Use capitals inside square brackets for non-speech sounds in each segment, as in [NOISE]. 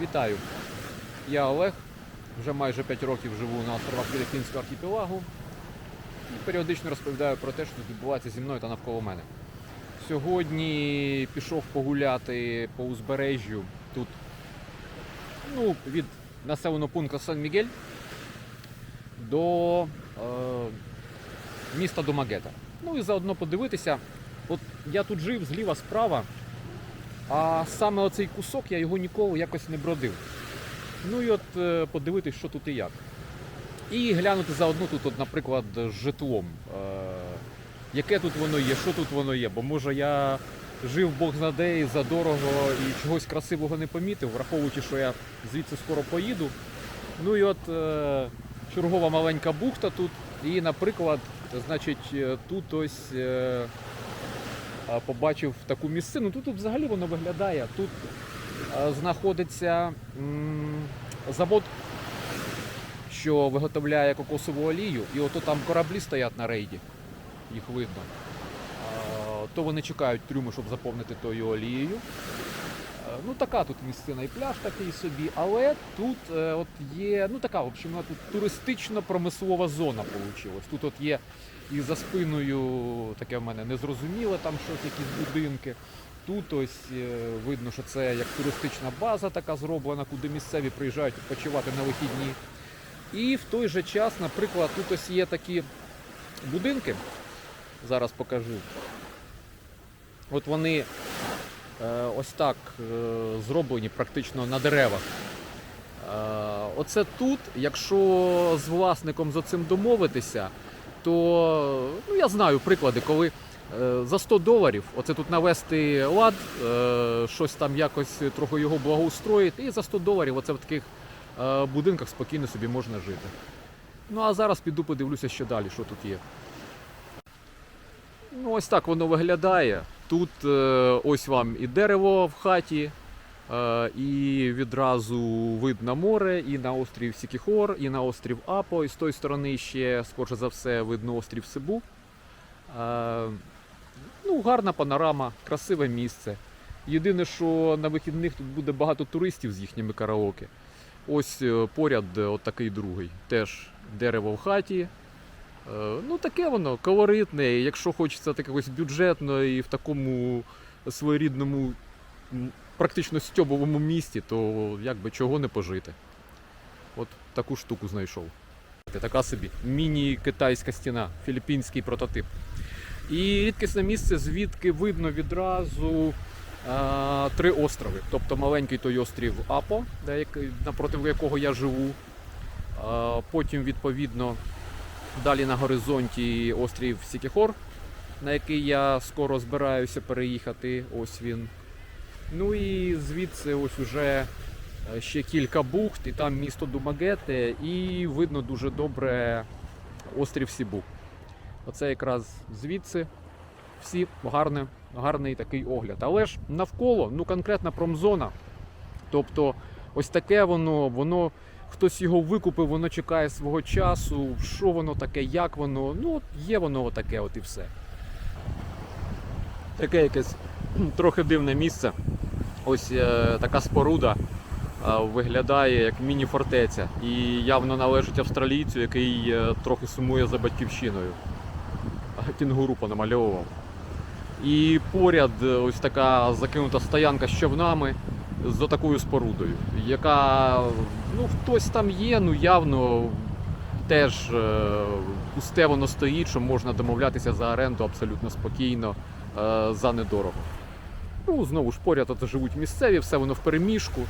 Вітаю! Я Олег. Вже майже 5 років живу на островах Філіппінського архіпелагу і періодично розповідаю про те, що відбувається зі мною та навколо мене. Сьогодні пішов погуляти по узбережжю тут ну, від населеного пункту Сан-Мігель до е, міста Домагета. Ну і заодно подивитися. От я тут жив зліва справа, а саме оцей кусок я його ніколи якось не бродив. Ну і от е, подивитись, що тут і як. І глянути заодно тут, от, наприклад, з житлом. Е, яке тут воно є, що тут воно є. Бо може я жив Бог знаде і задорого і чогось красивого не помітив, враховуючи, що я звідси скоро поїду. Ну і от е, чергова маленька бухта тут. І, наприклад, значить, е, тут ось е, побачив таку місцину. Тут, взагалі воно виглядає. Тут е, знаходиться завод, що виготовляє кокосову олію, і ото там кораблі стоять на рейді, їх видно. То вони чекають трюми, щоб заповнити тою олією. Е, Ну, така тут місцина і пляж такий собі, але тут е, от є, ну така, в общем, тут туристично-промислова зона вийшла. Тут от є і за спиною таке в мене незрозуміле, там щось, якісь будинки. Тут ось е, видно, що це як туристична база така зроблена, куди місцеві приїжджають відпочивати на вихідні. І в той же час, наприклад, тут ось є такі будинки. Зараз покажу. От вони ось так е, зроблені практично на деревах. Е, Оце тут, якщо з власником за цим домовитися, то ну, я знаю приклади, коли е, за 100 доларів оце тут навести лад, е, щось там якось трохи його благоустроїти, і за 100 доларів оце в таких е, будинках спокійно собі можна жити. Ну а зараз піду подивлюся, що далі, що тут є. Ну, ось так воно виглядає. Тут е, ось вам і дерево в хаті, е, і відразу вид на море, і на острів Сікіхор, і на острів Апо. І з тої сторони ще, скорше за все, видно острів Сибу. Е, ну, гарна панорама, красиве місце. Єдине, що на вихідних тут буде багато туристів з їхніми караоке. Ось поряд от такий другий. Теж дерево в хаті. Е, Ну, таке воно колоритне. Якщо хочеться такогось бюджетно і в такому своєрідному, практично стьобовому місті, то якби чого не пожити. От таку штуку знайшов. Така собі міні-китайська стіна, філіппінський прототип. І рідкісне місце, звідки видно відразу а, три острови. Тобто маленький той острів Апо, де, як- напроти якого я живу. А, потім, відповідно, Далі на горизонті острів Сікіхор, на який я скоро збираюся переїхати. Ось він. Ну і звідси ось уже е, ще кілька бухт, і там місто Думагете, і видно дуже добре острів Сібу. Оце якраз звідси всі гарне, гарний такий огляд. Але ж навколо, ну конкретна промзона. Тобто, ось таке воно, воно хтось його викупив, воно чекає свого часу, що воно таке, як воно. Ну, є воно отаке, от і все. Таке якесь трохи дивне місце. Ось е, така споруда е, виглядає як міні-фортеця. І явно належить австралійцю, який е, трохи сумує за батьківщиною. Кінгуру понамальовував. І поряд е, ось така закинута стоянка з човнами з такою спорудою, яка ну хтось там є, ну явно теж е, пусте воно стоїть, що можна домовлятися за оренду абсолютно спокійно е, за недорого. Ну, знову ж поряд от живуть місцеві, все воно в переміжку.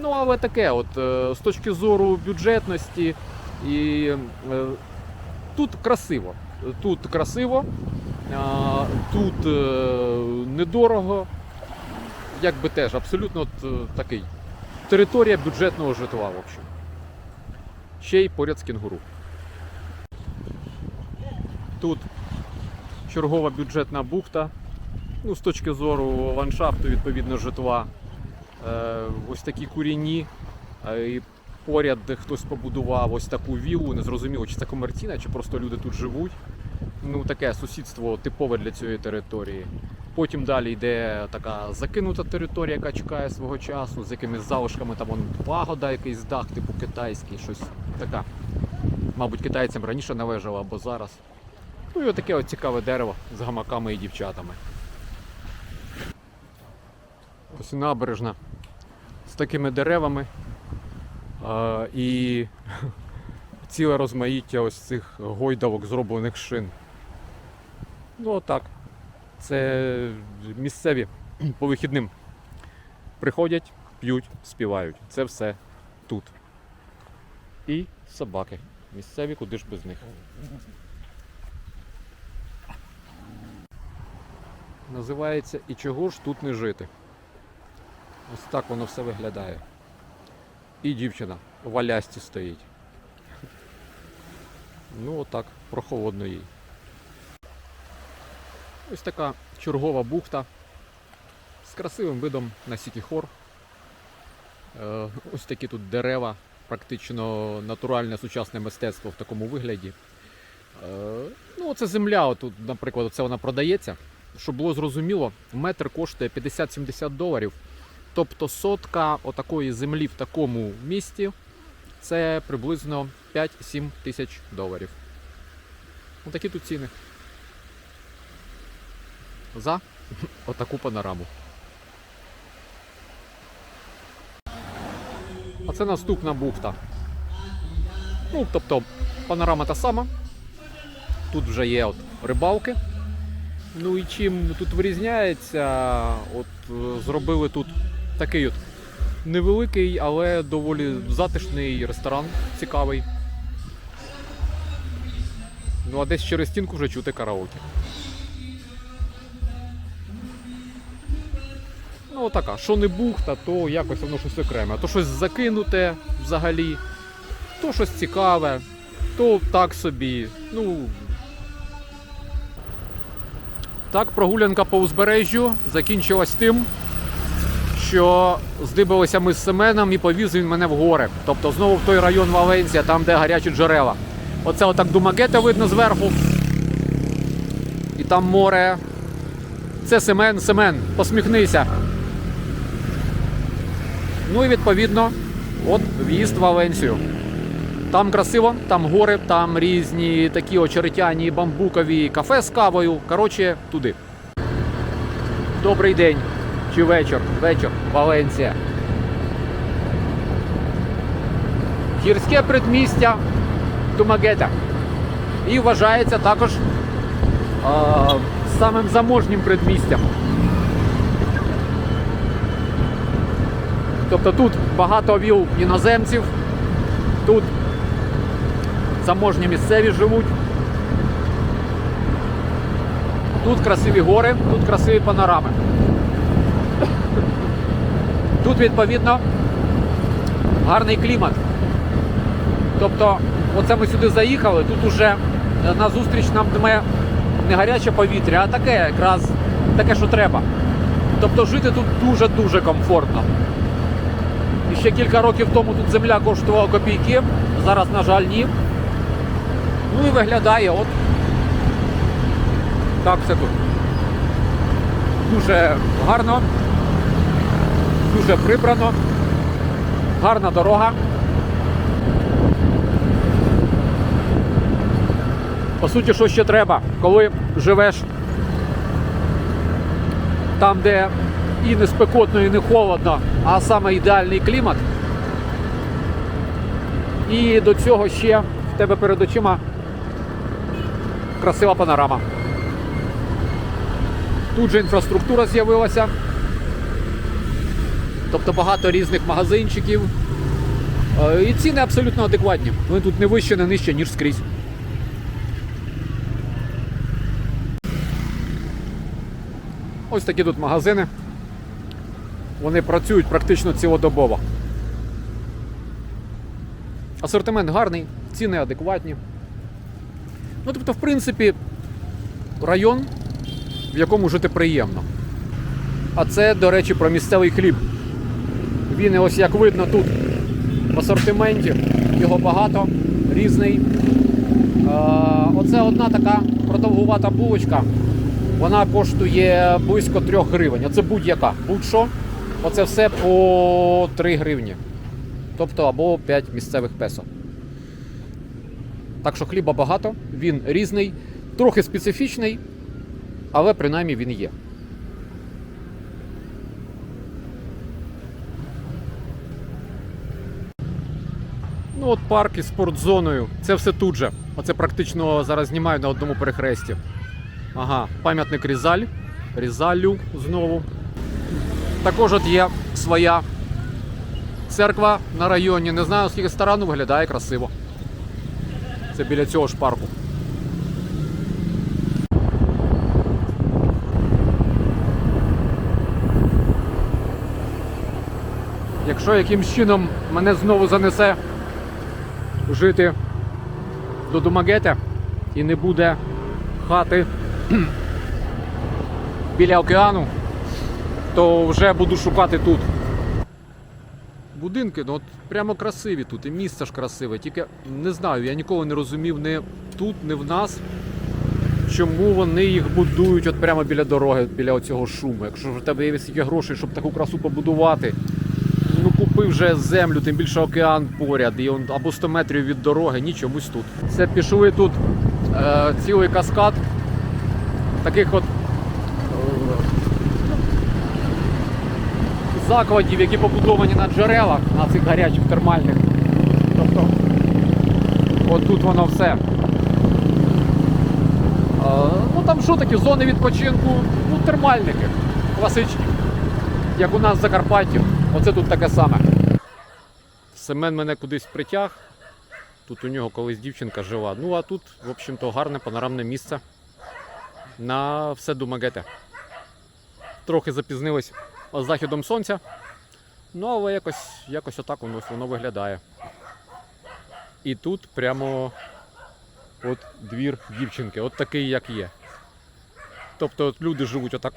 Ну, але таке, от е, з точки зору бюджетності, і е, тут красиво. Тут красиво, тут е, недорого, якби теж абсолютно от, е, такий територія бюджетного житла, в общем. Ще й поряд з кінгуру. Тут чергова бюджетна бухта. Ну, з точки зору ландшафту, відповідно, житла. Е, ось такі куріні. Е, і поряд хтось побудував ось таку віллу. Не зрозуміло, чи це комерційна, чи просто люди тут живуть. Ну, таке сусідство типове для цієї території. Потім далі йде така закинута територія, яка чекає свого часу, з якимись залишками там вон пагода, якийсь дах, типу китайський, щось така. Мабуть, китайцям раніше належало або зараз. Ну і отаке от цікаве дерево з гамаками і дівчатами. Ось набережна з такими деревами. А, і [LAUGHS] ціле розмаїття ось цих гойдавок, зроблених шин. Ну отак. Це місцеві [CLEARS THROAT] по вихідним. Приходять, п'ють, співають. Це все тут. І собаки. Місцеві, куди ж без них. Називається І чого ж тут не жити? Ось так воно все виглядає. І дівчина в алясті стоїть. Ну отак, прохолодно їй. Ось така чергова бухта з красивим видом на Сітіхор. Е, Ось такі тут дерева, практично натуральне сучасне мистецтво в такому вигляді. Е, Ну, це земля, отут, наприклад, це вона продається. Щоб було зрозуміло, метр коштує 50-70 доларів. Тобто сотка отакої землі в такому місті це приблизно 5-7 тисяч доларів. Отакі тут ціни. За [LAUGHS] отаку панораму. А це наступна бухта. Ну, тобто, панорама та сама. Тут вже є от рибалки. Ну і чим тут вирізняється, от е, зробили тут такий от невеликий, але доволі затишний ресторан, цікавий. Ну а десь через стінку вже чути караоке. Ну отака, що не бухта, то якось воно щось окреме. То щось закинуте взагалі, то щось цікаве, то так собі. Ну. Так, прогулянка по узбережжю закінчилась тим, що здибалися ми з Семеном і повіз він мене в гори. Тобто знову в той район Валенсія, там, де гарячі джерела. Оце отак Думагета видно зверху. І там море. Це Семен, Семен, посміхнися. Ну і відповідно, от в'їзд в Валенсію. Там красиво, там гори, там різні такі очеретяні бамбукові кафе з кавою. Коротше, туди. Добрий день чи вечір. Вечір. Валенсія. Гірське предмістя Думагета. І вважається також а, самим заможнім предмістям. Тобто тут багато віл іноземців, тут заможні місцеві живуть. Тут красиві гори, тут красиві панорами. Тут, відповідно, гарний клімат. Тобто, оце ми сюди заїхали, тут уже назустріч нам дме не гаряче повітря, а таке якраз таке, що треба. Тобто жити тут дуже-дуже комфортно. І ще кілька років тому тут земля коштувала копійки, зараз, на жаль, ні. Ну і виглядає от так все тут. Дуже гарно, дуже прибрано, гарна дорога. По суті, що ще треба, коли живеш там, де і не спекотно, і не холодно, а саме ідеальний клімат. І до цього ще в тебе перед очима красива панорама. Тут же інфраструктура з'явилася. Тобто багато різних магазинчиків. Е, І ціни абсолютно адекватні. Вони тут не вище, не нижче, ніж скрізь. Ось такі тут магазини. Вони працюють практично цілодобово. Асортимент гарний, ціни адекватні. Ну, тобто, в принципі, район, в якому жити приємно. А це, до речі, про місцевий хліб. Він ось як видно тут в асортименті, його багато, різний. Оце одна така продовгувата булочка Вона коштує близько 3 гривень. Оце будь-яка. Будь-що. Оце все по 3 гривні. Тобто або 5 місцевих песо. Так що хліба багато, він різний, трохи специфічний, але принаймні він є. Ну от парк із спортзоною. Це все тут же. Оце практично зараз знімаю на одному перехресті. Ага, пам'ятник Різаль. Різалю знову. Також от є своя церква на районі. Не знаю, скільки сторону виглядає красиво. Це біля цього ж парку. Якщо якимсь чином мене знову занесе жити до Думагете і не буде хати [CLEARS THROAT] біля океану, то вже буду шукати тут. Будинки, ну от прямо красиві тут, і місце ж красиве. Тільки не знаю, я ніколи не розумів не тут, не в нас, чому вони їх будують от прямо біля дороги, біля оцього шуму. Якщо в тебе є грошей, щоб таку красу побудувати, ну купи вже землю, тим більше океан поряд, і он або 100 метрів від дороги, ні чомусь тут. Це пішли тут е, цілий каскад таких от закладів, які побудовані на джерелах, на цих гарячих термальних. Тобто, от тут воно все. Ну там що такі зони відпочинку? Ну, термальники, класичні. Як у нас в Закарпатті. Оце тут таке саме. Семен мене кудись притяг. Тут у нього колись дівчинка жила. Ну а тут, в общем-то, гарне панорамне місце на все Думагете. Трохи запізнились з західом сонця. Ну, але якось, якось отак воно, воно виглядає. І тут прямо от двір дівчинки, от такий, як є. Тобто от люди живуть отак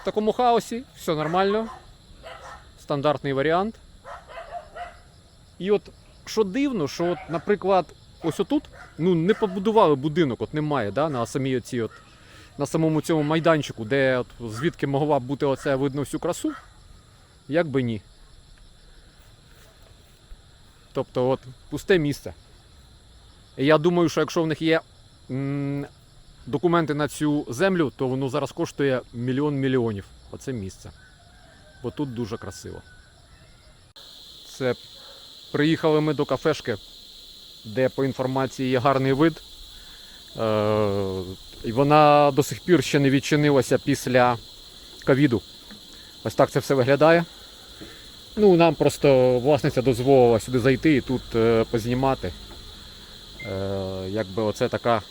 в такому хаосі, все нормально. Стандартний варіант. І от що дивно, що, от, наприклад, ось отут ну, не побудували будинок, от немає, да, на самій оці от, на самому цьому майданчику, де от, звідки могла б бути оце видно всю красу, як би ні. Тобто, от пусте місце. І я думаю, що якщо в них є м, документи на цю землю, то воно зараз коштує мільйон мільйонів. Оце місце. Бо тут дуже красиво. Це приїхали ми до кафешки, де по інформації є гарний вид. Е, вона до сих пір ще не відчинилася після ковіду. Ось так це все виглядає. Ну, нам просто власниця дозволила сюди зайти і тут е, познімати. Е, якби оце така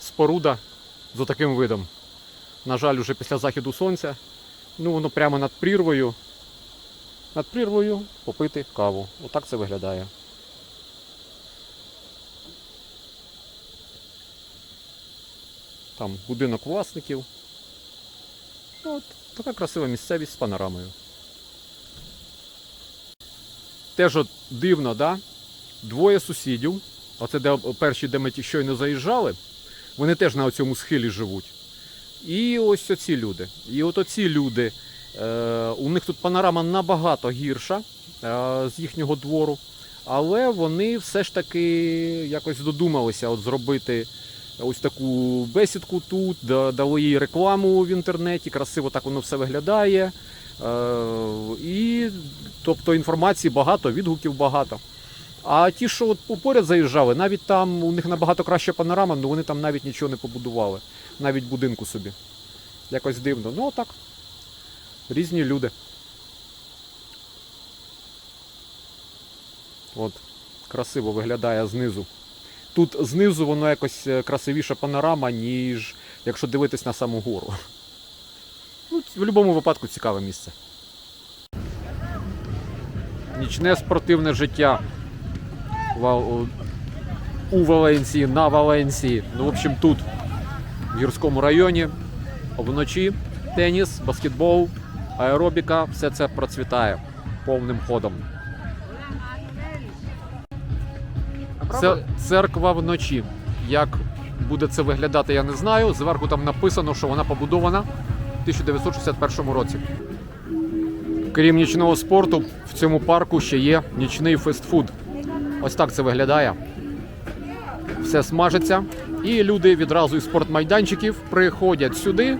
споруда з таким видом. На жаль, уже після заходу сонця. Ну, воно прямо над прірвою. Над прірвою попити каву. Отак це виглядає. Там будинок власників. Ну, От така красива місцевість з панорамою. Теж от дивно, да? Двоє сусідів. Оце де перші, де ми щойно заїжджали, вони теж на цьому схилі живуть. І ось оці люди. І от оці люди, е, у них тут панорама набагато гірша е, з їхнього двору, але вони все ж таки якось додумалися от зробити ось таку бесідку тут, дали їй рекламу в інтернеті, красиво так воно все виглядає. Е, і тобто інформації багато, відгуків багато. А ті, що от поряд заїжджали, навіть там у них набагато краща панорама, але вони там навіть нічого не побудували, навіть будинку собі. Якось дивно. Ну отак. Різні люди. От, красиво виглядає знизу. Тут знизу воно якось е, красивіша панорама, ніж якщо дивитись на саму гору. Ну, в будь-якому випадку цікаве місце. Нічне спортивне життя у- Валенції, на Валенції. Ну, в общем, тут, в гірському районі, вночі теніс, баскетбол, аеробіка, все це процвітає повним ходом. Це церква вночі, як буде це виглядати, я не знаю. Зверху там написано, що вона побудована в 1961 році. Крім нічного спорту, в цьому парку ще є нічний фестфуд. Ось так це виглядає. Все смажиться. І люди відразу із спортмайданчиків приходять сюди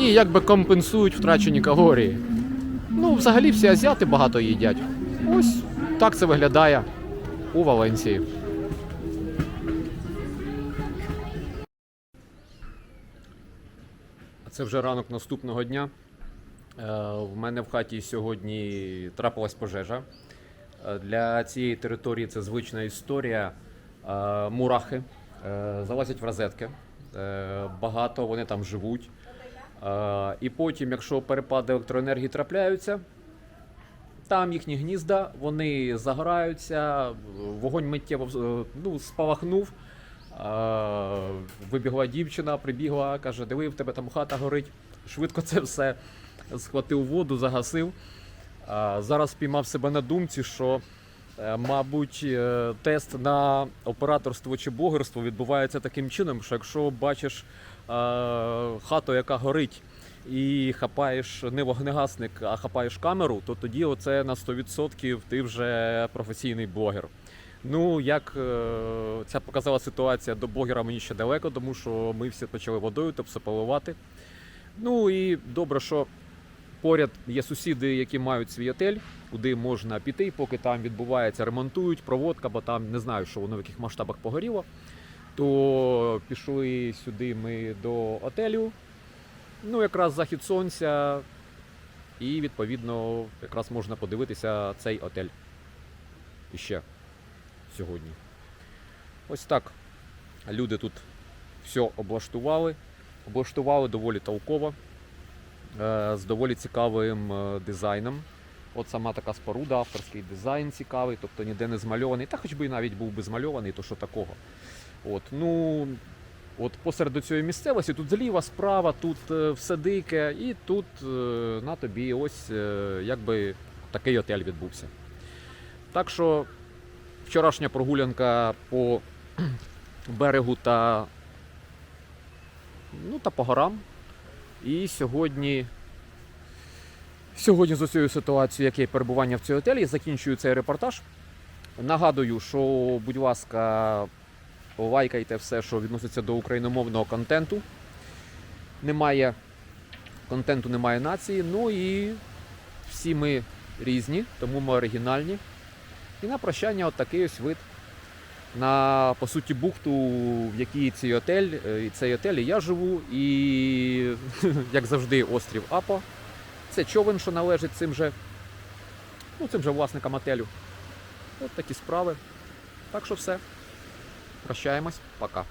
і якби компенсують втрачені калорії. Ну, взагалі всі азіати багато їдять. Ось так це виглядає у Валенції. Це вже ранок наступного дня. Е, В мене в хаті сьогодні трапилась пожежа. Е, Для цієї території це звична історія. Е, Мурахи залазять в розетки. Багато вони там живуть. І потім, якщо перепади електроенергії трапляються, там їхні гнізда, вони загораються, вогонь миттєво ну, спалахнув. Вибігла дівчина, прибігла, каже: диви, в тебе там хата горить. Швидко це все схватив воду, загасив. Зараз спіймав себе на думці, що, е, мабуть, е, тест на операторство чи блогерство відбувається таким чином, що якщо бачиш хату, яка горить, і хапаєш не вогнегасник, а хапаєш камеру, то тоді оце на 100% ти вже професійний блогер. Ну, як е, ця показала ситуація до блогера мені ще далеко, тому що ми всі почали водою, тобто поливати. Ну і добре, що поряд є сусіди, які мають свій отель, куди можна піти, поки там відбувається, ремонтують, проводка, бо там не знаю, що воно в яких масштабах погоріло. То пішли сюди ми до отелю. Ну, якраз захід сонця, і відповідно якраз можна подивитися цей отель. Іще сьогодні. Ось так. Люди тут все облаштували. Облаштували доволі толково, е, з доволі цікавим е, дизайном. От сама така споруда, авторський дизайн цікавий, тобто ніде не змальований. Та хоч би і навіть був би змальований, то що такого. От, ну, от посеред цієї місцевості, тут зліва, справа, тут е, все дике, і тут е, на тобі ось е, якби такий отель відбувся. Так що вчорашня прогулянка по [CLEARS THROAT] берегу та, ну, та по горам. І сьогодні, сьогодні з цією ситуацією, яке перебування в цій готелі, закінчую цей репортаж. Нагадую, що, будь ласка, лайкайте все, що відноситься до україномовного контенту. Немає контенту, немає нації. Ну і всі ми різні, тому ми оригінальні. І на прощання от такий ось вид на по суті бухту, в якій цей отель, е, цей отель і я живу, і [LAUGHS] як завжди, острів Апо. Це човен, що належить цим же, ну, цим же власникам отелю. От такі справи. Так що все. Прощаємось, пока.